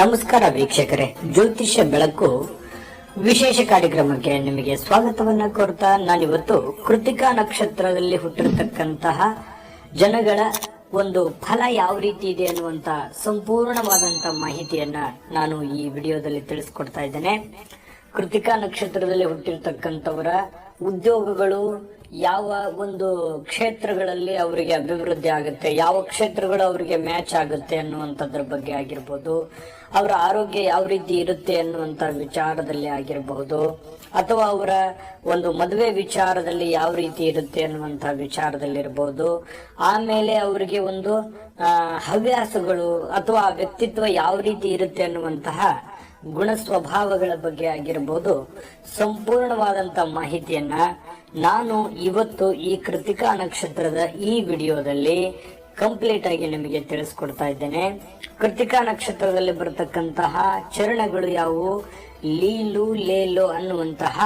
ನಮಸ್ಕಾರ ವೀಕ್ಷಕರೇ. ಜ್ಯೋತಿಷ್ಯ ಬೆಳಕು ವಿಶೇಷ ಕಾರ್ಯಕ್ರಮಕ್ಕೆ ನಿಮಗೆ ಸ್ವಾಗತವನ್ನ ಕೋರ್ತಾ ನಾನಿವತ್ತು ಕೃತಿಕಾ ನಕ್ಷತ್ರದಲ್ಲಿ ಹುಟ್ಟಿರತಕ್ಕಂತಹ ಜನಗಳ ಒಂದು ಫಲ ಯಾವ ರೀತಿ ಇದೆ ಅನ್ನುವಂತ ಸಂಪೂರ್ಣವಾದಂತ ಮಾಹಿತಿಯನ್ನ ನಾನು ಈ ವಿಡಿಯೋದಲ್ಲಿ ತಿಳಿಸ್ಕೊಡ್ತಾ ಇದ್ದೇನೆ. ಕೃತಿಕಾ ನಕ್ಷತ್ರದಲ್ಲಿ ಹುಟ್ಟಿರ್ತಕ್ಕಂಥವರ ಉದ್ಯೋಗಗಳು ಯಾವ ಒಂದು ಕ್ಷೇತ್ರಗಳಲ್ಲಿ ಅವರಿಗೆ ಅಭಿವೃದ್ಧಿ ಆಗುತ್ತೆ, ಯಾವ ಕ್ಷೇತ್ರಗಳು ಅವರಿಗೆ ಮ್ಯಾಚ್ ಆಗುತ್ತೆ ಅನ್ನುವಂಥದ್ರ ಬಗ್ಗೆ ಆಗಿರ್ಬೋದು, ಅವರ ಆರೋಗ್ಯ ಯಾವ ರೀತಿ ಇರುತ್ತೆ ಅನ್ನುವಂಥ ವಿಚಾರದಲ್ಲಿ ಆಗಿರಬಹುದು ಅಥವಾ ಅವರ ಒಂದು ಮದುವೆ ವಿಚಾರದಲ್ಲಿ ಯಾವ ರೀತಿ ಇರುತ್ತೆ ಅನ್ನುವಂಥ ವಿಚಾರದಲ್ಲಿರ್ಬೋದು, ಆಮೇಲೆ ಅವರಿಗೆ ಒಂದು ಹವ್ಯಾಸಗಳು ಅಥವಾ ವ್ಯಕ್ತಿತ್ವ ಯಾವ ರೀತಿ ಇರುತ್ತೆ ಅನ್ನುವಂತಹ ಗುಣ ಸ್ವಭಾವಗಳ ಬಗ್ಗೆ ಆಗಿರ್ಬೋದು ಸಂಪೂರ್ಣವಾದಂತ ಮಾಹಿತಿಯನ್ನ ನಾನು ಇವತ್ತು ಈ ಕೃತಿಕಾ ನಕ್ಷತ್ರದ ಈ ವಿಡಿಯೋದಲ್ಲಿ ಕಂಪ್ಲೀಟ್ ಆಗಿ ನಿಮಗೆ ತಿಳಿಸ್ಕೊಡ್ತಾ ಇದ್ದೇನೆ. ಕೃತಿಕಾ ನಕ್ಷತ್ರದಲ್ಲಿ ಬರತಕ್ಕಂತಹ ಚರಣಗಳು ಯಾವುವು? ಲೀಲು, ಲೇಲು ಅನ್ನುವಂತಹ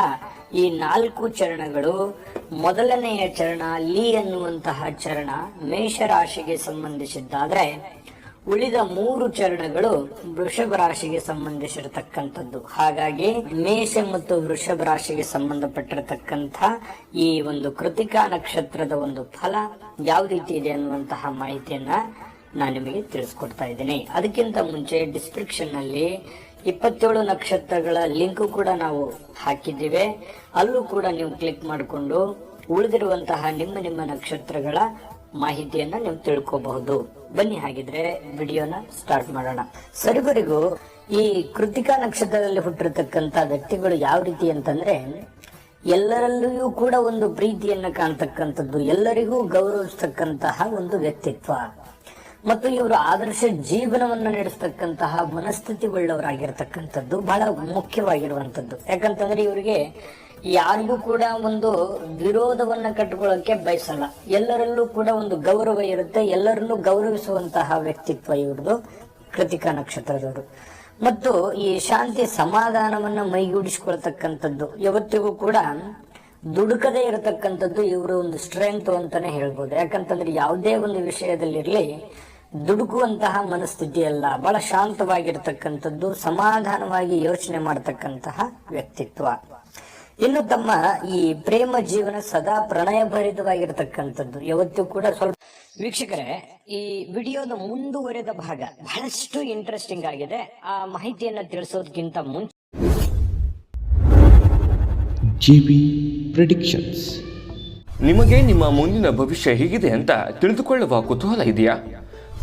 ಈ ನಾಲ್ಕು ಚರಣಗಳು. ಮೊದಲನೆಯ ಚರಣ ಲೀ ಅನ್ನುವಂತಹ ಚರಣ ಮೇಷರಾಶಿಗೆ ಸಂಬಂಧಿಸಿದ್ದಾದ್ರೆ ಉಳಿದ ಮೂರು ಚರಣಗಳು ವೃಷಭ ರಾಶಿಗೆ ಸಂಬಂಧಿಸಿರತಕ್ಕಂಥದ್ದು. ಹಾಗಾಗಿ ಮೇಷ ಮತ್ತು ವೃಷಭ ರಾಶಿಗೆ ಸಂಬಂಧಪಟ್ಟಿರತಕ್ಕಂಥ ಈ ಒಂದು ಕೃತಿಕಾ ನಕ್ಷತ್ರದ ಒಂದು ಫಲ ಯಾವ ರೀತಿ ಇದೆ ಅನ್ನುವಂತಹ ಮಾಹಿತಿಯನ್ನ ನಾನು ನಿಮಗೆ ತಿಳಿಸ್ಕೊಡ್ತಾ ಇದ್ದೀನಿ. ಅದಕ್ಕಿಂತ ಮುಂಚೆ ಡಿಸ್ಕ್ರಿಪ್ಷನ್ನಲ್ಲಿ ಇಪ್ಪತ್ತೇಳು ನಕ್ಷತ್ರಗಳ ಲಿಂಕ್ ಕೂಡ ನಾವು ಹಾಕಿದ್ದೇವೆ. ಅಲ್ಲೂ ಕೂಡ ನೀವು ಕ್ಲಿಕ್ ಮಾಡಿಕೊಂಡು ಉಳಿದಿರುವಂತಹ ನಿಮ್ಮ ನಿಮ್ಮ ನಕ್ಷತ್ರಗಳ ಮಾಹಿತಿಯನ್ನ ನೀವು ತಿಳ್ಕೋಬಹುದು. ಬನ್ನಿ ಹಾಗಿದ್ರೆ ವಿಡಿಯೋನ ಸ್ಟಾರ್ಟ್ ಮಾಡೋಣ. ಸರಿಗರಿಗೂ ಈ ಕೃತಿಕಾ ನಕ್ಷತ್ರದಲ್ಲಿ ಹುಟ್ಟಿರ್ತಕ್ಕಂತ ವ್ಯಕ್ತಿಗಳು ಯಾವ ರೀತಿ ಅಂತಂದ್ರೆ, ಎಲ್ಲರಲ್ಲಿಯೂ ಕೂಡ ಒಂದು ಪ್ರೀತಿಯನ್ನ ಕಾಣ್ತಕ್ಕಂಥದ್ದು, ಎಲ್ಲರಿಗೂ ಗೌರವಿಸ್ತಕ್ಕಂತಹ ಒಂದು ವ್ಯಕ್ತಿತ್ವ. ಮತ್ತು ಇವರು ಆದರ್ಶ ಜೀವನವನ್ನ ನಡೆಸ್ತಕ್ಕಂತಹ ಮನಸ್ಥಿತಿ ಉಳ್ಳವರಾಗಿರ್ತಕ್ಕಂಥದ್ದು ಬಹಳ ಮುಖ್ಯವಾಗಿರುವಂತದ್ದು ಯಾಕಂತಂದ್ರೆ ಇವರಿಗೆ ಯಾರಿಗೂ ಕೂಡ ಒಂದು ವಿರೋಧವನ್ನ ಕಟ್ಟಿಕೊಳ್ಳೋಕೆ ಬಯಸಲ್ಲ. ಎಲ್ಲರಲ್ಲೂ ಕೂಡ ಒಂದು ಗೌರವ ಇರುತ್ತೆ. ಎಲ್ಲರನ್ನೂ ಗೌರವಿಸುವಂತಹ ವ್ಯಕ್ತಿತ್ವ ಇವ್ರದ್ದು ಕೃತಿಕಾ ನಕ್ಷತ್ರದವರು. ಮತ್ತು ಈ ಶಾಂತಿ ಸಮಾಧಾನವನ್ನ ಮೈಗೂಡಿಸಿಕೊಳ್ತಕ್ಕಂಥದ್ದು, ಯಾವತ್ತಿಗೂ ಕೂಡ ದುಡುಕದೇ ಇರತಕ್ಕಂಥದ್ದು ಇವರ ಒಂದು ಸ್ಟ್ರೆಂತ್ ಅಂತಾನೆ ಹೇಳ್ಬೋದು. ಯಾಕಂತಂದ್ರೆ ಯಾವುದೇ ಒಂದು ವಿಷಯದಲ್ಲಿರಲಿ ದುಡುಕುವಂತಹ ಮನಸ್ಥಿತಿ ಅಲ್ಲ. ಬಹಳ ಶಾಂತವಾಗಿರ್ತಕ್ಕಂಥದ್ದು, ಸಮಾಧಾನವಾಗಿ ಯೋಚನೆ ಮಾಡತಕ್ಕಂತಹ ವ್ಯಕ್ತಿತ್ವ. ಇನ್ನು ತಮ್ಮ ಈ ಪ್ರೇಮ ಜೀವನ ಸದಾ ಪ್ರಣಯಭರಿತವಾಗಿರ್ತಕ್ಕಂಥದ್ದು. ಯಾವತ್ತೂ ಕೂಡ ಸ್ವಲ್ಪ ವೀಕ್ಷಕರೇ ಈ ವಿಡಿಯೋದ ಮುಂದುವರೆದ ಭಾಗ ಬಹಳಷ್ಟು ಇಂಟ್ರೆಸ್ಟಿಂಗ್ ಆಗಿದೆ. ಆ ಮಾಹಿತಿಯನ್ನ ತಿಳಿಸೋದಕ್ಕಿಂತ ಮುಂಚೆ ಜಿಬಿ ಪ್ರಿಡಿಕ್ಷನ್ಸ್. ನಿಮಗೆ ನಿಮ್ಮ ಮುಂದಿನ ಭವಿಷ್ಯ ಹೇಗಿದೆ ಅಂತ ತಿಳಿದುಕೊಳ್ಳುವ ಕುತೂಹಲ ಇದೆಯಾ?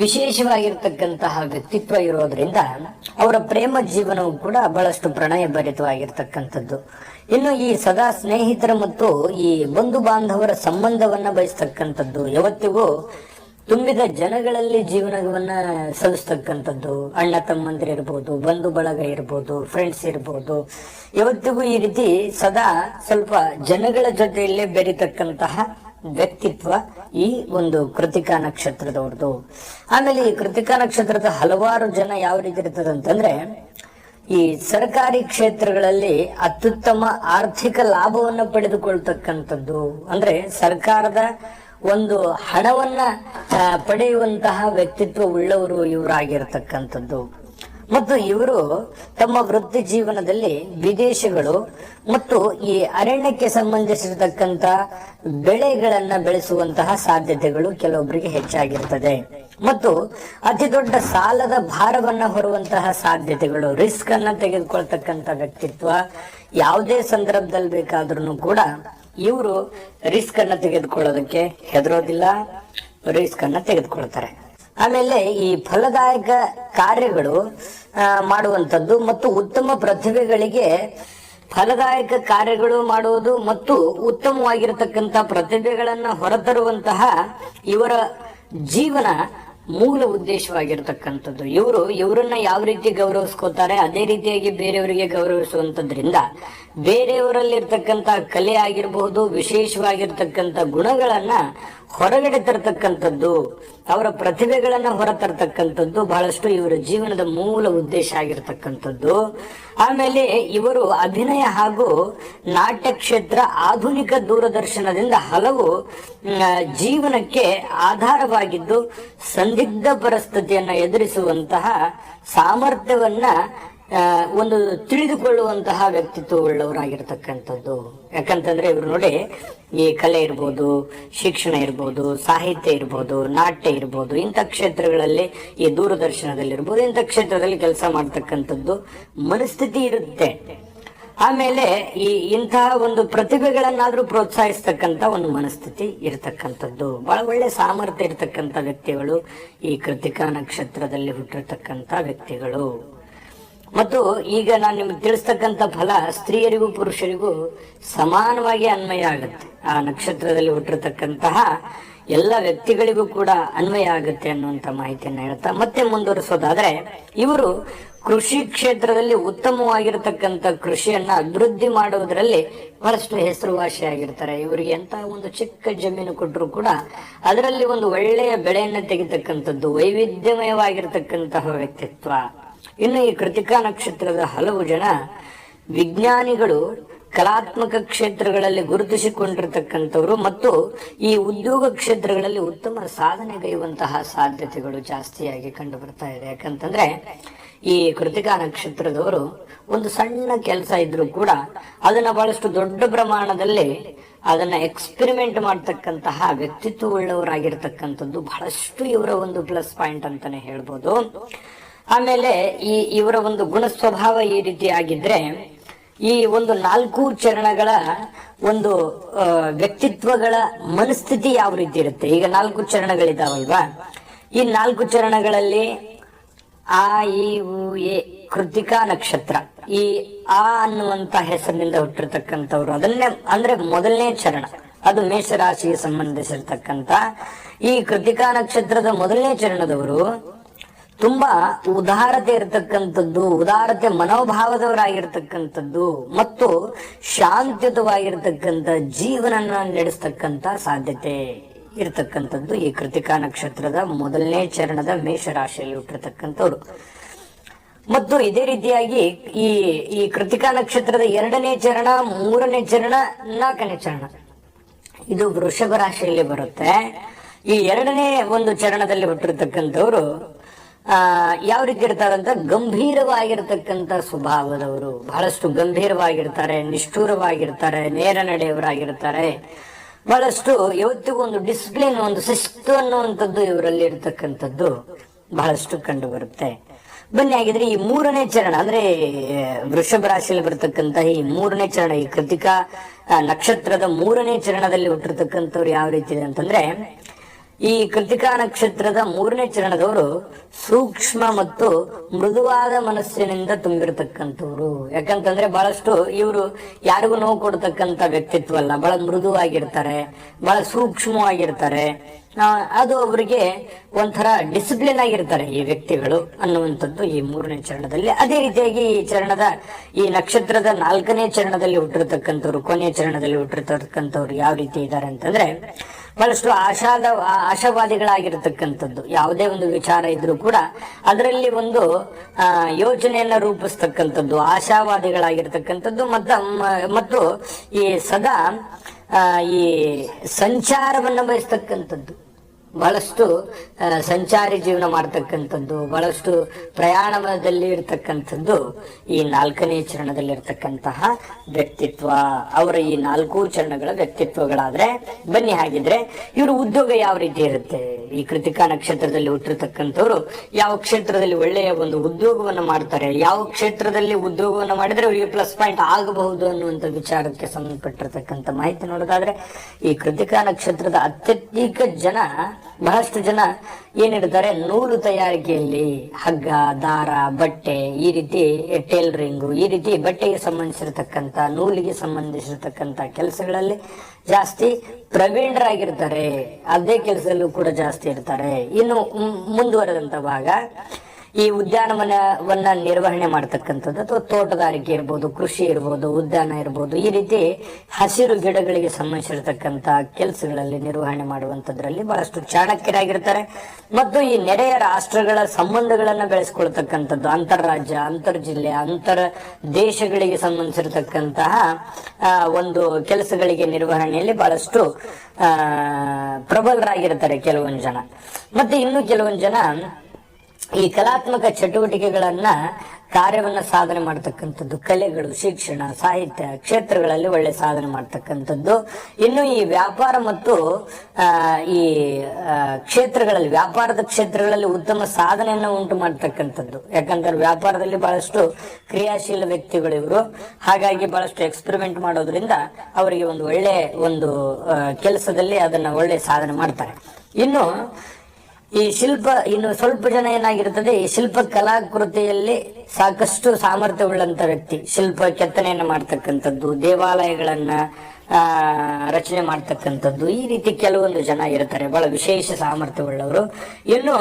ವಿಶೇಷವಾಗಿರ್ತಕ್ಕಂತಹ ವ್ಯಕ್ತಿತ್ವ ಇರೋದ್ರಿಂದ ಅವರ ಪ್ರೇಮ ಜೀವನವು ಕೂಡ ಬಹಳಷ್ಟು ಪ್ರಣಯ ಭರಿತವಾಗಿರ್ತಕ್ಕಂಥದ್ದು ಇನ್ನು ಈ ಸದಾ ಸ್ನೇಹಿತರ ಮತ್ತು ಈ ಬಂಧು ಬಾಂಧವರ ಸಂಬಂಧವನ್ನ ಬಯಸ್ತಕ್ಕಂಥದ್ದು, ಯಾವತ್ತಿಗೂ ತುಂಬಿದ ಜನಗಳಲ್ಲಿ ಜೀವನವನ್ನ ಸಲ್ಲಿಸ್ತಕ್ಕಂಥದ್ದು. ಅಣ್ಣ ತಮ್ಮಂದಿರಿರ್ಬೋದು ಬಂಧು ಬಳಗ ಇರ್ಬೋದು ಫ್ರೆಂಡ್ಸ್ ಇರ್ಬೋದು. ಯಾವತ್ತಿಗೂ ಈ ರೀತಿ ಸದಾ ಸ್ವಲ್ಪ ಜನಗಳ ಜೊತೆಯಲ್ಲೇ ಬೆರೀತಕ್ಕಂತಹ ವ್ಯಕ್ತಿತ್ವ ಈ ಒಂದು ಕೃತಿಕಾ ನಕ್ಷತ್ರದವ್ರದ್ದು ಆಮೇಲೆ ಈ ಕೃತಿಕಾ ನಕ್ಷತ್ರದ ಹಲವಾರು ಜನ ಯಾವ ರೀತಿ ಇರ್ತದೆ ಅಂತಂದ್ರೆ ಈ ಸರ್ಕಾರಿ ಕ್ಷೇತ್ರಗಳಲ್ಲಿ ಅತ್ಯುತ್ತಮ ಆರ್ಥಿಕ ಲಾಭವನ್ನು ಪಡೆದುಕೊಳ್ತಕ್ಕಂಥದ್ದು. ಅಂದ್ರೆ ಸರ್ಕಾರದ ಒಂದು ಹಣವನ್ನ ಪಡೆಯುವಂತಹ ವ್ಯಕ್ತಿತ್ವ ಉಳ್ಳವರು ಇವರಾಗಿರ್ತಕ್ಕಂಥದ್ದು. ಮತ್ತು ಇವರು ತಮ್ಮ ವೃತ್ತಿ ಜೀವನದಲ್ಲಿ ವಿದೇಶಗಳು ಮತ್ತು ಈ ಅರಣ್ಯಕ್ಕೆ ಸಂಬಂಧಿಸಿರತಕ್ಕಂತ ಬೆಳೆಗಳನ್ನ ಬೆಳೆಸುವಂತಹ ಸಾಧ್ಯತೆಗಳು ಕೆಲವೊಬ್ಬರಿಗೆ ಹೆಚ್ಚಾಗಿರ್ತದೆ. ಮತ್ತು ಅತಿ ದೊಡ್ಡ ಸಾಲದ ಭಾರವನ್ನ ಹೊರುವಂತಹ ಸಾಧ್ಯತೆಗಳು ರಿಸ್ಕ್ ಅನ್ನ ತೆಗೆದುಕೊಳ್ತಕ್ಕಂತ ವ್ಯಕ್ತಿತ್ವ ಯಾವುದೇ ಸಂದರ್ಭದಲ್ಲಿ ಬೇಕಾದ್ರೂ ಕೂಡ ಇವರು ರಿಸ್ಕ್ ಅನ್ನ ತೆಗೆದುಕೊಳ್ಳೋದಕ್ಕೆ ಹೆದರೋದಿಲ್ಲ ರಿಸ್ಕ್ ಅನ್ನ ತೆಗೆದುಕೊಳ್ತಾರೆ. ಆಮೇಲೆ ಈ ಫಲದಾಯಕ ಕಾರ್ಯಗಳು ಮಾಡುವಂಥದ್ದು ಮತ್ತು ಉತ್ತಮ ಪ್ರತಿಭೆಗಳಿಗೆ ಫಲದಾಯಕ ಕಾರ್ಯಗಳು ಮಾಡುವುದು ಮತ್ತು ಉತ್ತಮವಾಗಿರತಕ್ಕಂತ ಪ್ರತಿಭೆಗಳನ್ನ ಹೊರತರುವಂತಹ ಇವರ ಜೀವನ ಮೂಲ ಉದ್ದೇಶವಾಗಿರ್ತಕ್ಕಂಥದ್ದು. ಇವರು, ಇವರನ್ನ ಯಾವ ರೀತಿ ಗೌರವಿಸ್ಕೋತಾರೆ ಅದೇ ರೀತಿಯಾಗಿ ಬೇರೆಯವರಿಗೆ ಗೌರವಿಸುವಂತದ್ರಿಂದ ಬೇರೆಯವರಲ್ಲಿರ್ತಕ್ಕಂಥ ಕಲೆ ಆಗಿರಬಹುದು, ವಿಶೇಷವಾಗಿರ್ತಕ್ಕಂಥ ಗುಣಗಳನ್ನ ಹೊರಗಡೆ ತರತಕ್ಕಂಥದ್ದು, ಅವರ ಪ್ರತಿಭೆಗಳನ್ನ ಹೊರತರ್ತಕ್ಕಂಥದ್ದು ಬಹಳಷ್ಟು ಇವರ ಜೀವನದ ಮೂಲ ಉದ್ದೇಶ ಆಗಿರ್ತಕ್ಕಂಥದ್ದು. ಆಮೇಲೆ ಇವರು ಅಭಿನಯ ಹಾಗೂ ನಾಟ್ಯ ಕ್ಷೇತ್ರ ಆಧುನಿಕ ದೂರದರ್ಶನದಿಂದ ಹಲವು ಜೀವನಕ್ಕೆ ಆಧಾರವಾಗಿದ್ದು ಸಂದಿಗ್ಧ ಪರಿಸ್ಥಿತಿಯನ್ನ ಎದುರಿಸುವಂತಹ ಸಾಮರ್ಥ್ಯವನ್ನ ಒಂದು ತಿಳಿದುಕೊಳ್ಳುವಂತಹ ವ್ಯಕ್ತಿತ್ವ ಉಳ್ಳವರಾಗಿರ್ತಕ್ಕಂಥದ್ದು. ಯಾಕಂತಂದ್ರೆ ಇವ್ರು ನೋಡಿ, ಈ ಕಲೆ ಇರ್ಬೋದು, ಶಿಕ್ಷಣ ಇರ್ಬೋದು, ಸಾಹಿತ್ಯ ಇರ್ಬೋದು, ನಾಟ್ಯ ಇರ್ಬೋದು, ಇಂಥ ಕ್ಷೇತ್ರಗಳಲ್ಲಿ ಈ ದೂರದರ್ಶನದಲ್ಲಿ ಇರ್ಬೋದು ಇಂಥ ಕ್ಷೇತ್ರದಲ್ಲಿ ಕೆಲಸ ಮಾಡ್ತಕ್ಕಂಥದ್ದು ಮನಸ್ಥಿತಿ ಇರುತ್ತೆ. ಆಮೇಲೆ ಈ ಇಂತಹ ಒಂದು ಪ್ರತಿಭೆಗಳನ್ನಾದ್ರೂ ಪ್ರೋತ್ಸಾಹಿಸ್ತಕ್ಕಂಥ ಒಂದು ಮನಸ್ಥಿತಿ ಇರತಕ್ಕಂಥದ್ದು. ಬಹಳ ಒಳ್ಳೆ ಸಾಮರ್ಥ್ಯ ಇರತಕ್ಕಂತ ವ್ಯಕ್ತಿಗಳು ಈ ಕೃತಿಕಾ ನಕ್ಷತ್ರದಲ್ಲಿ ಹುಟ್ಟಿರ್ತಕ್ಕಂಥ ವ್ಯಕ್ತಿಗಳು. ಮತ್ತು ಈಗ ನಾನು ನಿಮ್ಗೆ ತಿಳಿಸ್ತಕ್ಕಂಥ ಫಲ ಸ್ತ್ರೀಯರಿಗೂ ಪುರುಷರಿಗೂ ಸಮಾನವಾಗಿ ಅನ್ವಯ ಆಗುತ್ತೆ. ಆ ನಕ್ಷತ್ರದಲ್ಲಿ ಹುಟ್ಟಿರ್ತಕ್ಕಂತಹ ಎಲ್ಲ ವ್ಯಕ್ತಿಗಳಿಗೂ ಕೂಡ ಅನ್ವಯ ಆಗುತ್ತೆ ಅನ್ನುವಂತ ಮಾಹಿತಿಯನ್ನು ಹೇಳ್ತಾ ಮತ್ತೆ ಮುಂದುವರಿಸೋದಾದ್ರೆ, ಇವರು ಕೃಷಿ ಕ್ಷೇತ್ರದಲ್ಲಿ ಉತ್ತಮವಾಗಿರತಕ್ಕಂಥ ಕೃಷಿಯನ್ನ ಅಭಿವೃದ್ಧಿ ಮಾಡುವುದರಲ್ಲಿ ಬಹಳಷ್ಟು ಹೆಸರುವಾಸಿಯಾಗಿರ್ತಾರೆ ಇವರಿಗೆ ಎಂತ ಒಂದು ಚಿಕ್ಕ ಜಮೀನು ಕೊಟ್ಟರು ಕೂಡ ಅದರಲ್ಲಿ ಒಂದು ಒಳ್ಳೆಯ ಬೆಳೆಯನ್ನ ತೆಗಿತಕ್ಕಂಥದ್ದು, ವೈವಿಧ್ಯಮಯವಾಗಿರ್ತಕ್ಕಂತಹ ವ್ಯಕ್ತಿತ್ವ. ಇನ್ನು ಈ ಕೃತಿಕಾ ನಕ್ಷತ್ರದ ಹಲವು ಜನ ವಿಜ್ಞಾನಿಗಳು ಕಲಾತ್ಮಕ ಕ್ಷೇತ್ರಗಳಲ್ಲಿ ಗುರುತಿಸಿಕೊಂಡಿರ್ತಕ್ಕಂಥವ್ರು ಮತ್ತು ಈ ಉದ್ಯೋಗ ಕ್ಷೇತ್ರಗಳಲ್ಲಿ ಉತ್ತಮ ಸಾಧನೆಗೈಯುವಂತಹ ಸಾಧ್ಯತೆಗಳು ಜಾಸ್ತಿಯಾಗಿ ಕಂಡು ಬರ್ತಾ ಇದೆ. ಯಾಕಂತಂದ್ರೆ ಈ ಕೃತಿಕಾ ನಕ್ಷತ್ರದವರು ಒಂದು ಸಣ್ಣ ಕೆಲಸ ಇದ್ರೂ ಕೂಡ ಅದನ್ನ ಬಹಳಷ್ಟು ದೊಡ್ಡ ಪ್ರಮಾಣದಲ್ಲಿ ಅದನ್ನ ಎಕ್ಸ್ಪೆರಿಮೆಂಟ್ ಮಾಡ್ತಕ್ಕಂತಹ ವ್ಯಕ್ತಿತ್ವ ಉಳ್ಳವರಾಗಿರ್ತಕ್ಕಂಥದ್ದು ಬಹಳಷ್ಟು ಇವರ ಒಂದು ಪ್ಲಸ್ ಪಾಯಿಂಟ್ ಅಂತಾನೆ ಹೇಳ್ಬೋದು. ಆಮೇಲೆ ಈ ಇವರ ಒಂದು ಗುಣ ಸ್ವಭಾವ ಈ ರೀತಿ ಆಗಿದ್ರೆ ಈ ಒಂದು ನಾಲ್ಕು ಚರಣಗಳ ಒಂದು ವ್ಯಕ್ತಿತ್ವಗಳ ಮನಸ್ಥಿತಿ ಯಾವ ರೀತಿ ಇರುತ್ತೆ? ಈಗ ನಾಲ್ಕು ಚರಣಗಳಿದಾವಲ್ವಾ? ಈ ನಾಲ್ಕು ಚರಣಗಳಲ್ಲಿ ಆ, ಈ, ಉ, ಎ ಕೃತಿಕಾ ನಕ್ಷತ್ರ, ಈ ಆ ಅನ್ನುವಂತ ಹೆಸರಿನಿಂದ ಹುಟ್ಟಿರ್ತಕ್ಕಂಥವ್ರು. ಅದನ್ನೇ ಅಂದ್ರೆ ಮೊದಲನೇ ಚರಣ, ಅದು ಮೇಷರಾಶಿಗೆ ಸಂಬಂಧಿಸಿರ್ತಕ್ಕಂಥ ಈ ಕೃತಿಕಾ ನಕ್ಷತ್ರದ ಮೊದಲನೇ ಚರಣದವರು ತುಂಬಾ ಉದಾರತೆ ಇರತಕ್ಕಂಥದ್ದು, ಉದಾರತೆ ಮನೋಭಾವದವರಾಗಿರ್ತಕ್ಕಂಥದ್ದು, ಮತ್ತು ಶಾಂತಿಯುತವಾಗಿರ್ತಕ್ಕಂಥ ಜೀವನ ನಡೆಸ್ತಕ್ಕಂಥ ಸಾಧ್ಯತೆ ಇರತಕ್ಕಂಥದ್ದು ಈ ಕೃತಿಕಾ ನಕ್ಷತ್ರದ ಮೊದಲನೇ ಚರಣದ ಮೇಷರಾಶಿಯಲ್ಲಿ ಹುಟ್ಟಿರ್ತಕ್ಕಂಥವ್ರು. ಮತ್ತು ಇದೇ ರೀತಿಯಾಗಿ ಈ ಈ ಕೃತಿಕಾ ನಕ್ಷತ್ರದ ಎರಡನೇ ಚರಣ, ಮೂರನೇ ಚರಣ, ನಾಲ್ಕನೇ ಚರಣ. ಇದು ವೃಷಭ ರಾಶಿಯಲ್ಲಿ ಬರುತ್ತೆ. ಈ ಎರಡನೇ ಒಂದು ಚರಣದಲ್ಲಿ ಹುಟ್ಟಿರ್ತಕ್ಕಂಥವ್ರು ಯಾವ ರೀತಿ ಇರ್ತಾರಂತ ಗಂಭೀರವಾಗಿರ್ತಕ್ಕಂಥ ಸ್ವಭಾವದವರು. ಬಹಳಷ್ಟು ಗಂಭೀರವಾಗಿರ್ತಾರೆ, ನಿಷ್ಠೂರವಾಗಿರ್ತಾರೆ, ನೇರ ನಡೆಯವರಾಗಿರ್ತಾರೆ. ಬಹಳಷ್ಟು ಇವತ್ತಿಗೂ ಒಂದು ಡಿಸಿಪ್ಲಿನ್ ಒಂದು ಶಿಸ್ತು ಅನ್ನುವಂಥದ್ದು ಇವರಲ್ಲಿ ಇರ್ತಕ್ಕಂಥದ್ದು ಬಹಳಷ್ಟು ಕಂಡು ಬರುತ್ತೆ. ಬನ್ನಿ ಆಗಿದ್ರೆ ಈ ಮೂರನೇ ಚರಣ, ಅಂದ್ರೆ ವೃಷಭ ರಾಶಿಯಲ್ಲಿ ಬರ್ತಕ್ಕಂತ ಈ ಮೂರನೇ ಚರಣ, ಈ ಕೃತಿಕಾ ನಕ್ಷತ್ರದ ಮೂರನೇ ಚರಣದಲ್ಲಿ ಹುಟ್ಟಿರ್ತಕ್ಕಂಥವ್ರು ಯಾವ ರೀತಿ ಇದೆ ಅಂತಂದ್ರೆ ಈ ಕೃತಿಕಾ ನಕ್ಷತ್ರದ ಮೂರನೇ ಚರಣದವರು ಸೂಕ್ಷ್ಮ ಮತ್ತು ಮೃದುವಾದ ಮನಸ್ಸಿನಿಂದ ತುಂಬಿರತಕ್ಕಂಥವ್ರು. ಯಾಕಂತಂದ್ರೆ ಬಹಳಷ್ಟು ಇವರು ಯಾರಿಗೂ ನೋವು ಕೊಡ್ತಕ್ಕಂಥ ವ್ಯಕ್ತಿತ್ವ ಅಲ್ಲ ಬಹಳ ಮೃದುವಾಗಿರ್ತಾರೆ, ಬಹಳ ಸೂಕ್ಷ್ಮವಾಗಿರ್ತಾರೆ. ಅದು ಅವರಿಗೆ ಒಂಥರ ಡಿಸಿಪ್ಲಿನ್ ಆಗಿರ್ತಾರೆ ಈ ವ್ಯಕ್ತಿಗಳು ಅನ್ನುವಂಥದ್ದು ಈ ಮೂರನೇ ಚರಣದಲ್ಲಿ. ಅದೇ ರೀತಿಯಾಗಿ ಈ ಚರಣದ, ಈ ನಕ್ಷತ್ರದ ನಾಲ್ಕನೇ ಚರಣದಲ್ಲಿ ಹುಟ್ಟಿರ್ತಕ್ಕಂಥವ್ರು, ಕೊನೆಯ ಚರಣದಲ್ಲಿ ಹುಟ್ಟಿರ್ತಕ್ಕಂಥವ್ರು ಯಾವ ರೀತಿ ಇದ್ದಾರೆ ಅಂತಂದ್ರೆ ಬಹಳಷ್ಟು ಆಶಾದ, ಆಶಾವಾದಿಗಳಾಗಿರ್ತಕ್ಕಂಥದ್ದು. ಯಾವುದೇ ಒಂದು ವಿಚಾರ ಇದ್ರೂ ಕೂಡ ಅದರಲ್ಲಿ ಒಂದು ಯೋಜನೆಯನ್ನು ರೂಪಿಸ್ತಕ್ಕಂಥದ್ದು, ಆಶಾವಾದಿಗಳಾಗಿರ್ತಕ್ಕಂಥದ್ದು. ಮತ್ತ ಮತ್ತು ಈ ಸದಾ ಈ ಸಂಚಾರವನ್ನ ಬಯಸ್ತಕ್ಕಂಥದ್ದು. ಬಹಳಷ್ಟು ಸಂಚಾರಿ ಜೀವನ ಮಾಡ್ತಕ್ಕಂಥದ್ದು, ಬಹಳಷ್ಟು ಪ್ರಯಾಣದಲ್ಲಿ ಇರ್ತಕ್ಕಂಥದ್ದು ಈ ನಾಲ್ಕನೇ ಚರಣದಲ್ಲಿ ಇರ್ತಕ್ಕಂತಹ ವ್ಯಕ್ತಿತ್ವ. ಅವರ ಈ ನಾಲ್ಕು ಚರಣಗಳ ವ್ಯಕ್ತಿತ್ವಗಳಾದ್ರೆ, ಬನ್ನಿ ಹಾಗಿದ್ರೆ ಇವರು ಉದ್ಯೋಗ ಯಾವ ರೀತಿ ಇರುತ್ತೆ? ಈ ಕೃತಿಕಾ ನಕ್ಷತ್ರದಲ್ಲಿ ಹುಟ್ಟಿರ್ತಕ್ಕಂಥವ್ರು ಯಾವ ಕ್ಷೇತ್ರದಲ್ಲಿ ಒಳ್ಳೆಯ ಒಂದು ಉದ್ಯೋಗವನ್ನ ಮಾಡ್ತಾರೆ? ಯಾವ ಕ್ಷೇತ್ರದಲ್ಲಿ ಉದ್ಯೋಗವನ್ನ ಮಾಡಿದ್ರೆ ಅವರಿಗೆ ಪ್ಲಸ್ ಪಾಯಿಂಟ್ ಆಗಬಹುದು ಅನ್ನುವಂಥ ವಿಚಾರಕ್ಕೆ ಸಂಬಂಧಪಟ್ಟಿರ್ತಕ್ಕಂಥ ಮಾಹಿತಿ ನೋಡೋದಾದ್ರೆ, ಈ ಕೃತಿಕಾ ನಕ್ಷತ್ರದ ಅತ್ಯಧಿಕ ಜನ ಬಹಳಷ್ಟು ಜನ ಏನಿರ್ತಾರೆ ನೂಲು ತಯಾರಿಕೆಯಲ್ಲಿ ಹಗ್ಗ, ದಾರ, ಬಟ್ಟೆ, ಈ ರೀತಿ ಟೇಲರಿಂಗು, ಈ ರೀತಿ ಬಟ್ಟೆಗೆ ಸಂಬಂಧಿಸಿರತಕ್ಕಂಥ, ನೂಲಿಗೆ ಸಂಬಂಧಿಸಿರ್ತಕ್ಕಂಥ ಕೆಲಸಗಳಲ್ಲಿ ಜಾಸ್ತಿ ಪ್ರವೀಣರಾಗಿರ್ತಾರೆ. ಅದೇ ಕೆಲಸದಲ್ಲೂ ಕೂಡ ಜಾಸ್ತಿ ಇರ್ತಾರೆ. ಇನ್ನು ಮುಂದುವರೆದಂತ ಭಾಗ ಈ ಉದ್ಯಾನವನವನ್ನ ನಿರ್ವಹಣೆ ಮಾಡ್ತಕ್ಕಂಥದ್ದು ಅಥವಾ ತೋಟಗಾರಿಕೆ ಇರ್ಬೋದು, ಕೃಷಿ ಇರ್ಬೋದು, ಉದ್ಯಾನ ಇರ್ಬೋದು, ಈ ರೀತಿ ಹಸಿರು ಗಿಡಗಳಿಗೆ ಸಂಬಂಧಿಸಿರ್ತಕ್ಕಂಥ ಕೆಲಸಗಳಲ್ಲಿ ನಿರ್ವಹಣೆ ಮಾಡುವಂಥದ್ರಲ್ಲಿ ಬಹಳಷ್ಟು ಚಾಣಕ್ಯರಾಗಿರ್ತಾರೆ. ಮತ್ತು ಈ ನೆರೆಯ ರಾಷ್ಟ್ರಗಳ ಸಂಬಂಧಗಳನ್ನ ಬೆಳೆಸ್ಕೊಳ್ತಕ್ಕಂಥದ್ದು ಅಂತಾರಾಜ್ಯ ಅಂತರ್ ಜಿಲ್ಲೆ ಅಂತರ ದೇಶಗಳಿಗೆ ಸಂಬಂಧಿಸಿರತಕ್ಕಂತಹ ಒಂದು ಕೆಲಸಗಳಿಗೆ ನಿರ್ವಹಣೆಯಲ್ಲಿ ಬಹಳಷ್ಟು ಪ್ರಬಲರಾಗಿರ್ತಾರೆ ಕೆಲವೊಂದು ಜನ. ಮತ್ತೆ ಇನ್ನು ಕೆಲವೊಂದು ಜನ ಈ ಕಲಾತ್ಮಕ ಚಟುವಟಿಕೆಗಳನ್ನ ಕಾರ್ಯವನ್ನ ಸಾಧನೆ ಮಾಡ್ತಕ್ಕಂಥದ್ದು, ಕಲೆಗಳು, ಶಿಕ್ಷಣ, ಸಾಹಿತ್ಯ ಕ್ಷೇತ್ರಗಳಲ್ಲಿ ಒಳ್ಳೆ ಸಾಧನೆ ಮಾಡ್ತಕ್ಕಂಥದ್ದು. ಇನ್ನು ಈ ವ್ಯಾಪಾರ ಮತ್ತು ಈ ಕ್ಷೇತ್ರಗಳಲ್ಲಿ, ವ್ಯಾಪಾರದ ಕ್ಷೇತ್ರಗಳಲ್ಲಿ ಉತ್ತಮ ಸಾಧನೆಯನ್ನು ಉಂಟು ಮಾಡ್ತಕ್ಕಂಥದ್ದು. ಯಾಕಂದ್ರೆ ವ್ಯಾಪಾರದಲ್ಲಿ ಬಹಳಷ್ಟು ಕ್ರಿಯಾಶೀಲ ವ್ಯಕ್ತಿಗಳು ಇವರು. ಹಾಗಾಗಿ ಬಹಳಷ್ಟು ಎಕ್ಸ್ಪೆರಿಮೆಂಟ್ ಮಾಡೋದ್ರಿಂದ ಅವರಿಗೆ ಒಂದು ಒಳ್ಳೆ ಒಂದು ಕೆಲಸದಲ್ಲಿ ಅದನ್ನ ಒಳ್ಳೆ ಸಾಧನೆ ಮಾಡ್ತಾರೆ. ಇನ್ನು ಈ ಶಿಲ್ಪ ಇನ್ನು ಸ್ವಲ್ಪ ಜನ ಏನಾಗಿರ್ತದೆ, ಈ ಶಿಲ್ಪ ಕಲಾಕೃತಿಯಲ್ಲಿ ಸಾಕಷ್ಟು ಸಾಮರ್ಥ್ಯವುಳ್ಳಂತ ವ್ಯಕ್ತಿ. ಶಿಲ್ಪ ಕೆತ್ತನೆಯನ್ನು ಮಾಡ್ತಕ್ಕಂಥದ್ದು, ದೇವಾಲಯಗಳನ್ನ ರಚನೆ ಮಾಡ್ತಕ್ಕಂಥದ್ದು, ಈ ರೀತಿ ಕೆಲವೊಂದು ಜನ ಇರ್ತಾರೆ. ಬಹಳ ವಿಶೇಷ ಸಾಮರ್ಥ್ಯವುಳ್ಳವರು. ಇನ್ನು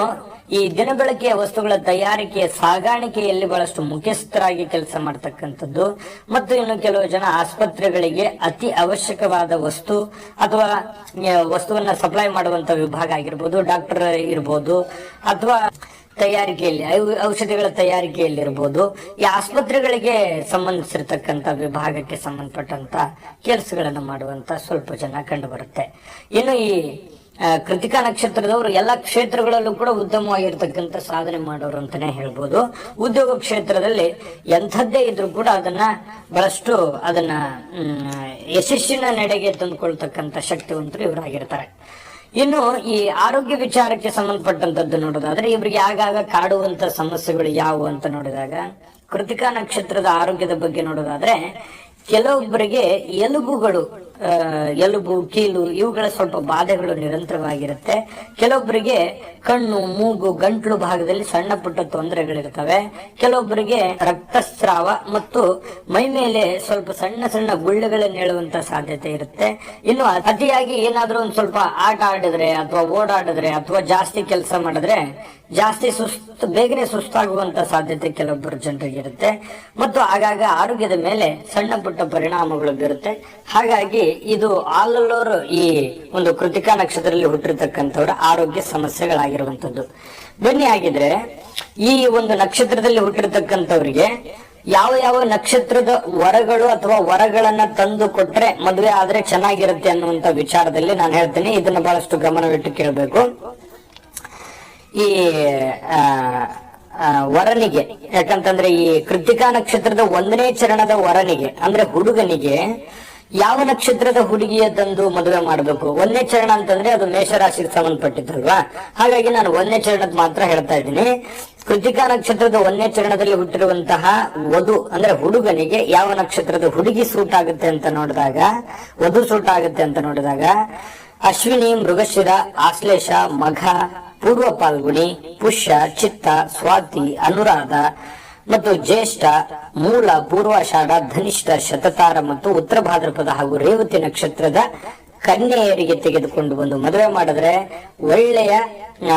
ಈ ದಿನಬಳಕೆಯ ವಸ್ತುಗಳ ತಯಾರಿಕೆ ಸಾಗಾಣಿಕೆಯಲ್ಲಿ ಬಹಳಷ್ಟು ಮುಖ್ಯಸ್ಥರಾಗಿ ಕೆಲಸ ಮಾಡ್ತಕ್ಕಂಥದ್ದು. ಮತ್ತು ಇನ್ನು ಕೆಲವು ಜನ ಆಸ್ಪತ್ರೆಗಳಿಗೆ ಅತಿ ಅವಶ್ಯಕವಾದ ವಸ್ತು ಅಥವಾ ವಸ್ತುವನ್ನ ಸಪ್ಲೈ ಮಾಡುವಂತ ವಿಭಾಗ ಆಗಿರ್ಬೋದು, ಡಾಕ್ಟರ್ ಇರ್ಬೋದು, ಅಥವಾ ತಯಾರಿಕೆಯಲ್ಲಿ ಔಷಧಿಗಳ ತಯಾರಿಕೆಯಲ್ಲಿ ಇರ್ಬೋದು. ಈ ಆಸ್ಪತ್ರೆಗಳಿಗೆ ಸಂಬಂಧಿಸಿರ್ತಕ್ಕಂಥ ವಿಭಾಗಕ್ಕೆ ಸಂಬಂಧಪಟ್ಟಂತ ಕೆಲಸಗಳನ್ನು ಮಾಡುವಂತ ಸ್ವಲ್ಪ ಜನ ಕಂಡು ಬರುತ್ತೆ ಇನ್ನು ಈ ಕೃತಿಕಾ ನಕ್ಷತ್ರದವರು ಎಲ್ಲ ಕ್ಷೇತ್ರಗಳಲ್ಲೂ ಕೂಡ ಉತ್ತಮವಾಗಿರ್ತಕ್ಕಂಥ ಸಾಧನೆ ಮಾಡೋರು ಅಂತಾನೆ ಹೇಳ್ಬೋದು. ಉದ್ಯೋಗ ಕ್ಷೇತ್ರದಲ್ಲಿ ಎಂಥದ್ದೇ ಇದ್ರೂ ಕೂಡ ಅದನ್ನ ಬಹಳಷ್ಟು ಅದನ್ನ ಯಶಸ್ಸಿನ ನಡೆಗೆ ತಂದುಕೊಳ್ತಕ್ಕಂಥ ಶಕ್ತಿವಂತರು ಇವರಾಗಿರ್ತಾರೆ. ಇನ್ನು ಈ ಆರೋಗ್ಯ ವಿಚಾರಕ್ಕೆ ಸಂಬಂಧಪಟ್ಟಂತದ್ದು ನೋಡೋದಾದ್ರೆ ಇವರಿಗೆ ಆಗಾಗ ಕಾಡುವಂತ ಸಮಸ್ಯೆಗಳು ಯಾವುವು ಅಂತ ನೋಡಿದಾಗ, ಕೃತಿಕಾ ನಕ್ಷತ್ರದ ಆರೋಗ್ಯದ ಬಗ್ಗೆ ನೋಡೋದಾದ್ರೆ ಕೆಲವೊಬ್ಬರಿಗೆ ಎಲುಬುಗಳು ಎಲುಬು ಕೀಲು ಇವುಗಳ ಸ್ವಲ್ಪ ಬಾಧೆಗಳು ನಿರಂತರವಾಗಿರುತ್ತೆ. ಕೆಲವೊಬ್ಬರಿಗೆ ಕಣ್ಣು, ಮೂಗು, ಗಂಟ್ಲು ಭಾಗದಲ್ಲಿ ಸಣ್ಣ ಪುಟ್ಟ ತೊಂದರೆಗಳಿರ್ತವೆ. ಕೆಲವೊಬ್ಬರಿಗೆ ರಕ್ತಸ್ರಾವ ಮತ್ತು ಮೈ ಮೇಲೆ ಸ್ವಲ್ಪ ಸಣ್ಣ ಸಣ್ಣ ಗುಳ್ಳೆಗಳನ್ನು ಹೇಳುವಂತ ಸಾಧ್ಯತೆ ಇರುತ್ತೆ. ಇನ್ನು ಅತಿಯಾಗಿ ಏನಾದ್ರೂ ಒಂದ್ ಸ್ವಲ್ಪ ಆಟ ಆಡಿದ್ರೆ ಅಥವಾ ಓಡಾಡಿದ್ರೆ ಅಥವಾ ಜಾಸ್ತಿ ಕೆಲಸ ಮಾಡಿದ್ರೆ ಜಾಸ್ತಿ ಸುಸ್ತು, ಬೇಗನೆ ಸುಸ್ತಾಗುವಂತ ಸಾಧ್ಯತೆ ಕೆಲವೊಬ್ಬರು ಜನರಿಗೆ ಇರುತ್ತೆ. ಮತ್ತು ಆಗಾಗ ಆರೋಗ್ಯದ ಮೇಲೆ ಸಣ್ಣ ಪುಟ್ಟ ಪರಿಣಾಮಗಳು ಬೀರುತ್ತೆ. ಹಾಗಾಗಿ ಇದು ಆಲ್ ಈ ಒಂದು ಕೃತಿಕಾ ನಕ್ಷತ್ರದಲ್ಲಿ ಹುಟ್ಟಿರ್ತಕ್ಕಂಥವ್ರ ಆರೋಗ್ಯ ಸಮಸ್ಯೆಗಳಾಗಿರುವಂತದ್ದು ಬನ್ನಿ ಆಗಿದ್ರೆ ಈ ಒಂದು ನಕ್ಷತ್ರದಲ್ಲಿ ಹುಟ್ಟಿರ್ತಕ್ಕಂಥವ್ರಿಗೆ ಯಾವ ಯಾವ ನಕ್ಷತ್ರದ ವರಗಳು ಅಥವಾ ವರಗಳನ್ನ ತಂದು ಕೊಟ್ರೆ ಮದುವೆ ಆದ್ರೆ ಚೆನ್ನಾಗಿರುತ್ತೆ ಅನ್ನುವಂತ ವಿಚಾರದಲ್ಲಿ ನಾನು ಹೇಳ್ತೇನೆ. ಇದನ್ನ ಬಹಳಷ್ಟು ಗಮನವಿಟ್ಟು ಕೇಳಬೇಕು. ಈ ವರನಿಗೆ, ಯಾಕಂತಂದ್ರೆ ಈ ಕೃತಿಕಾ ನಕ್ಷತ್ರದ ಒಂದನೇ ಚರಣದ ವರನಿಗೆ, ಅಂದ್ರೆ ಹುಡುಗನಿಗೆ ಯಾವ ನಕ್ಷತ್ರದ ಹುಡುಗಿಯ ತಂದು ಮದುವೆ ಮಾಡಬೇಕು? ಒಂದೇ ಚರಣ ಅಂತಂದ್ರೆ ಅದು ಮೇಷರಾಶಿಗೆ ಸಂಬಂಧಪಟ್ಟಿದ್ದಲ್ವಾ ಹಾಗಾಗಿ ನಾನು ಒಂದನೇ ಚರಣದ ಮಾತ್ರ ಹೇಳ್ತಾ ಇದ್ದೀನಿ. ಕೃತಿಕಾ ನಕ್ಷತ್ರದ ಒಂದನೇ ಚರಣದಲ್ಲಿ ಹುಟ್ಟಿರುವಂತಹ ವಧು, ಅಂದ್ರೆ ಹುಡುಗನಿಗೆ ಯಾವ ನಕ್ಷತ್ರದ ಹುಡುಗಿ ಸೂಟ್ ಆಗುತ್ತೆ ಅಂತ ನೋಡಿದಾಗ, ವಧು ಸೂಟ್ ಆಗುತ್ತೆ ಅಂತ ನೋಡಿದಾಗ, ಅಶ್ವಿನಿ, ಮೃಗಶಿರ, ಆಶ್ಲೇಷ, ಮಘ, ಪೂರ್ವ ಪಾಲ್ಗುಣಿ, ಪುಷ್ಯ, ಚಿತ್ತ, ಸ್ವಾತಿ, ಅನುರಾಧ ಮತ್ತು ಜ್ಯೇಷ್ಠ, ಮೂಲ ಪೂರ್ವಾಷಾಢ ಧನಿಷ್ಠ, ಶತತಾರ ಮತ್ತು ಉತ್ತರ ಭಾದ್ರಪದ ಹಾಗೂ ರೇವತಿ ನಕ್ಷತ್ರದ ಕನ್ಯೆಯರಿಗೆ ತೆಗೆದುಕೊಂಡು ಬಂದು ಮದುವೆ ಮಾಡಿದ್ರೆ ಒಳ್ಳೆಯ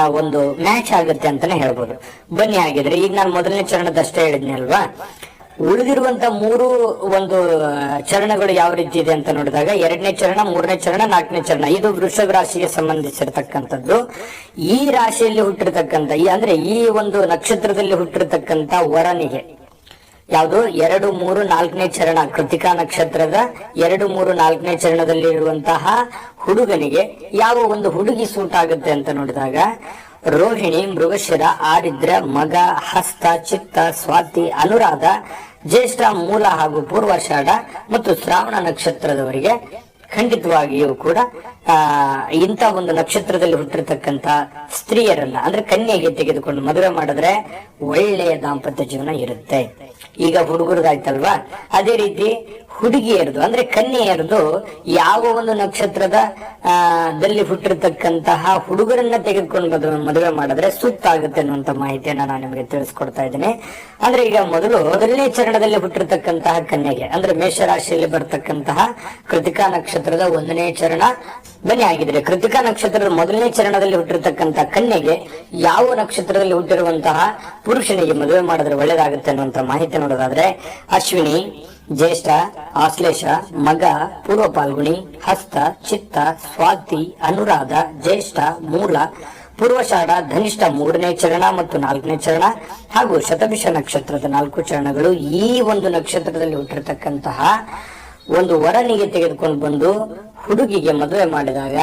ಒಂದು ಮ್ಯಾಚ್ ಆಗುತ್ತೆ ಅಂತಾನೆ ಹೇಳ್ಬೋದು. ಬನ್ನಿ ಹಾಗಿದ್ರೆ, ಈಗ ನಾನು ಮೊದಲನೇ ಚರಣದಷ್ಟೇ ಹೇಳಿದ್ನಿ ಅಲ್ವಾ ಉಳಿದಿರುವಂತ ಮೂರು ಒಂದು ಚರಣಗಳು ಯಾವ ರೀತಿ ಇದೆ ಅಂತ ನೋಡಿದಾಗ ಎರಡನೇ ಚರಣ, ಮೂರನೇ ಚರಣ, ನಾಲ್ಕನೇ ಚರಣ. ಇದು ವೃಷಭ ರಾಶಿಗೆ ಸಂಬಂಧಿಸಿರ್ತಕ್ಕಂಥದ್ದು. ಈ ರಾಶಿಯಲ್ಲಿ ಹುಟ್ಟಿರ್ತಕ್ಕಂಥ, ಈ ಅಂದ್ರೆ ಈ ಒಂದು ನಕ್ಷತ್ರದಲ್ಲಿ ಹುಟ್ಟಿರ್ತಕ್ಕಂಥ ವರನಿಗೆ. ಯಾವುದು? ಎರಡು, ಮೂರು, ನಾಲ್ಕನೇ ಚರಣ, ಕೃತಿಕಾ ನಕ್ಷತ್ರದ ಎರಡು, ಮೂರು, ನಾಲ್ಕನೇ ಚರಣದಲ್ಲಿ ಇರುವಂತಹ ಹುಡುಗನಿಗೆ ಯಾವ ಒಂದು ಹುಡುಗಿ ಸೂಟ್ ಆಗುತ್ತೆ ಅಂತ ನೋಡಿದಾಗ ರೋಹಿಣಿ ಮೃಗಶಿರ ಆರಿದ್ರ ಮಗ, ಹಸ್ತ, ಚಿತ್ತ, ಸ್ವಾತಿ, ಅನುರಾಧ, ಜ್ಯೇಷ್ಠ, ಮೂಲ ಹಾಗೂ ಪೂರ್ವಾಷಾಢ ಮತ್ತು ಶ್ರಾವಣ ನಕ್ಷತ್ರದವರಿಗೆ ಖಂಡಿತವಾಗಿಯೂ ಕೂಡ, ಆ, ಇಂಥ ಒಂದು ನಕ್ಷತ್ರದಲ್ಲಿ ಹುಟ್ಟಿರ್ತಕ್ಕಂತ ಸ್ತ್ರೀಯರನ್ನ, ಅಂದ್ರೆ ಕನ್ಯೆಗೆ ತೆಗೆದುಕೊಂಡು ಮದುವೆ ಮಾಡಿದ್ರೆ ಒಳ್ಳೆಯ ದಾಂಪತ್ಯ ಜೀವನ ಇರುತ್ತೆ. ಈಗ ಹುಡುಗರದಾಯ್ತಲ್ವಾ? ಅದೇ ರೀತಿ ಹುಡುಗಿಯರದು, ಅಂದ್ರೆ ಕನ್ಯೆಯರದು, ಯಾವ ಒಂದು ನಕ್ಷತ್ರದ ದಲ್ಲಿ ಹುಟ್ಟಿರ್ತಕ್ಕಂತಹ ಹುಡುಗರನ್ನ ತೆಗೆದುಕೊಂಡು ಮದುವೆ ಮಾಡಿದ್ರೆ ಸೂಕ್ತ ಆಗುತ್ತೆ ಅನ್ನುವಂತ ಮಾಹಿತಿಯನ್ನ ನಾನು ನಿಮಗೆ ತಿಳಿಸ್ಕೊಡ್ತಾ ಇದ್ದೇನೆ. ಅಂದ್ರೆ ಈಗ ಮೊದಲು ಮೊದಲನೇ ಚರಣದಲ್ಲಿ ಹುಟ್ಟಿರ್ತಕ್ಕಂತಹ ಕನ್ಯೆಗೆ, ಅಂದ್ರೆ ಮೇಷರಾಶಿಯಲ್ಲಿ ಬರ್ತಕ್ಕಂತಹ ಕೃತಿಕಾ ನಕ್ಷತ್ರದ ಒಂದನೇ ಚರಣ ಬನ್ನಿ ಆಗಿದ್ರೆ ಕೃತಿಕಾ ನಕ್ಷತ್ರದ ಮೊದಲನೇ ಚರಣದಲ್ಲಿ ಹುಟ್ಟಿರ್ತಕ್ಕಂತಹ ಕನ್ಯೆಗೆ ಯಾವ ನಕ್ಷತ್ರದಲ್ಲಿ ಹುಟ್ಟಿರುವಂತಹ ಪುರುಷನಿಗೆ ಮದುವೆ ಮಾಡಿದ್ರೆ ಒಳ್ಳೇದಾಗುತ್ತೆ ಅನ್ನುವಂತ ಮಾಹಿತಿ ನೋಡೋದಾದ್ರೆ, ಅಶ್ವಿನಿ ಜ್ಯೇಷ್ಠ, ಆಶ್ಲೇಷ, ಮಗ ಪೂರ್ವ ಪಾಲ್ಗುಣಿ ಹಸ್ತ, ಚಿತ್ತ, ಸ್ವಾತಿ, ಅನುರಾಧ, ಜ್ಯೇಷ್ಠ, ಮೂಲ, ಪೂರ್ವಷಾಢ, ಧನಿಷ್ಠ ಮೂರನೇ ಚರಣ ಮತ್ತು ನಾಲ್ಕನೇ ಚರಣ ಹಾಗೂ ಶತಭಿಷ ನಕ್ಷತ್ರದ ನಾಲ್ಕು ಚರಣಗಳು ಈ ಒಂದು ನಕ್ಷತ್ರದಲ್ಲಿ ಹುಟ್ಟಿರ್ತಕ್ಕಂತಹ ಒಂದು ವರನಿಗೆ ತೆಗೆದುಕೊಂಡು ಬಂದು ಹುಡುಗಿಗೆ ಮದುವೆ ಮಾಡಿದಾಗ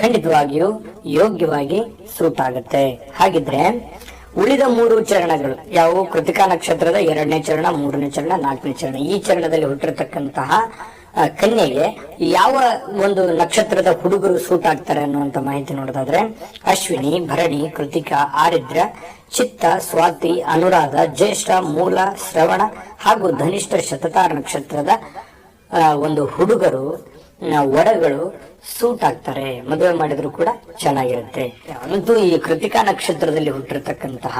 ಖಂಡಿತವಾಗಿಯೂ ಯೋಗ್ಯವಾಗಿ ಸೂಟ್ ಆಗುತ್ತೆ. ಹಾಗಿದ್ರೆ ಉಳಿದ ಮೂರು ಚರಣಗಳು ಯಾವುವು? ಕೃತಿಕಾ ನಕ್ಷತ್ರದ ಎರಡನೇ ಚರಣ, ಮೂರನೇ ಚರಣ, ನಾಲ್ಕನೇ ಚರಣ. ಈ ಚರಣದಲ್ಲಿ ಹುಟ್ಟಿರತಕ್ಕಂತಹ ಕನ್ಯೆಗೆ ಯಾವ ಒಂದು ನಕ್ಷತ್ರದ ಹುಡುಗರು ಸೂಟ್ ಆಗ್ತಾರೆ ಅನ್ನುವಂತ ಮಾಹಿತಿ ನೋಡೋದಾದ್ರೆ, ಅಶ್ವಿನಿ, ಭರಣಿ, ಕೃತಿಕಾ, ಆರಿದ್ರ, ಚಿತ್ತ, ಸ್ವಾತಿ, ಅನುರಾಧ, ಜ್ಯೇಷ್ಠ, ಮೂಲ, ಶ್ರವಣ ಹಾಗೂ ಧನಿಷ್ಠ ಶತತಾರ ನಕ್ಷತ್ರದ ಒಂದು ಹುಡುಗರು ವರಗಳು ಸೂಟ್ ಆಗ್ತಾರೆ. ಮದುವೆ ಮಾಡಿದ್ರು ಕೂಡ ಚೆನ್ನಾಗಿರುತ್ತೆ. ಅಂತೂ ಈ ಕೃತಿಕಾ ನಕ್ಷತ್ರದಲ್ಲಿ ಹುಟ್ಟಿರ್ತಕ್ಕಂತಹ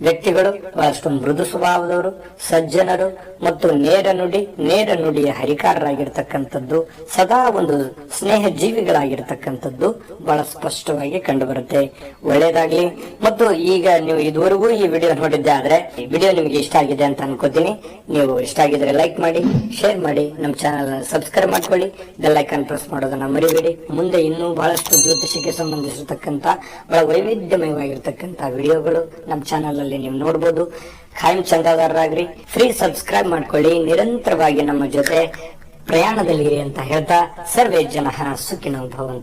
ವ್ಯಕ್ತಿಗಳು, ಬಹಳಷ್ಟು ಮೃದು ಸ್ವಭಾವದವರು, ಸಜ್ಜನರು ಮತ್ತು ನೇರ ನುಡಿ, ನೇರ ನುಡಿಯ ಹರಿಕಾರರಾಗಿರ್ತಕ್ಕಂಥದ್ದು, ಸದಾ ಒಂದು ಸ್ನೇಹ ಜೀವಿಗಳಾಗಿರ್ತಕ್ಕಂಥದ್ದು ಬಹಳ ಸ್ಪಷ್ಟವಾಗಿ ಕಂಡುಬರುತ್ತೆ. ಒಳ್ಳೇದಾಗ್ಲಿ ಮತ್ತು ಈಗ ನೀವು ಇದುವರೆಗೂ ಈ ವಿಡಿಯೋ ನೋಡಿದ್ದೆ ಆದ್ರೆ, ಈ ವಿಡಿಯೋ ನಿಮಗೆ ಇಷ್ಟ ಆಗಿದೆ ಅಂತ ಅನ್ಕೋತೀನಿ. ನೀವು ಇಷ್ಟ ಆಗಿದ್ರೆ ಲೈಕ್ ಮಾಡಿ, ಶೇರ್ ಮಾಡಿ, ನಮ್ಮ ಚಾನಲ್ ಸಬ್ಸ್ಕ್ರೈಬ್ ಮಾಡ್ಕೊಳ್ಳಿ. ಬೆಲ್ ಐಕಾನ್ ಪ್ರೆಸ್ ಮಾಡೋದನ್ನ ಮರಿಬೇಡಿ. ಮುಂದೆ ಇನ್ನೂ ಬಹಳಷ್ಟು ಜ್ಯೋತಿಷಕ್ಕೆ ಸಂಬಂಧಿಸಿರ್ತಕ್ಕಂಥ ಬಹಳ ವೈವಿಧ್ಯಮಯವಾಗಿರ್ತಕ್ಕಂಥ ವಿಡಿಯೋಗಳು ನಮ್ಮ ಚಾನಲ್ ಅಲ್ಲಿ ನೀವು ನೋಡ್ಬೋದು. ಖಾಯಂ ಚಂದಾದಾರರಾಗ್ರಿ. ಫ್ರೀ ಸಬ್ಸ್ಕ್ರೈಬ್ ಮಾಡ್ಕೊಳ್ಳಿ. ನಿರಂತರವಾಗಿ ನಮ್ಮ ಜೊತೆ ಪ್ರಯಾಣದಲ್ಲಿ ಅಂತ ಹೇಳ್ತಾ ಸರ್ವೇ ಜನ ಸುಖಿನೋ ಭವಂತು.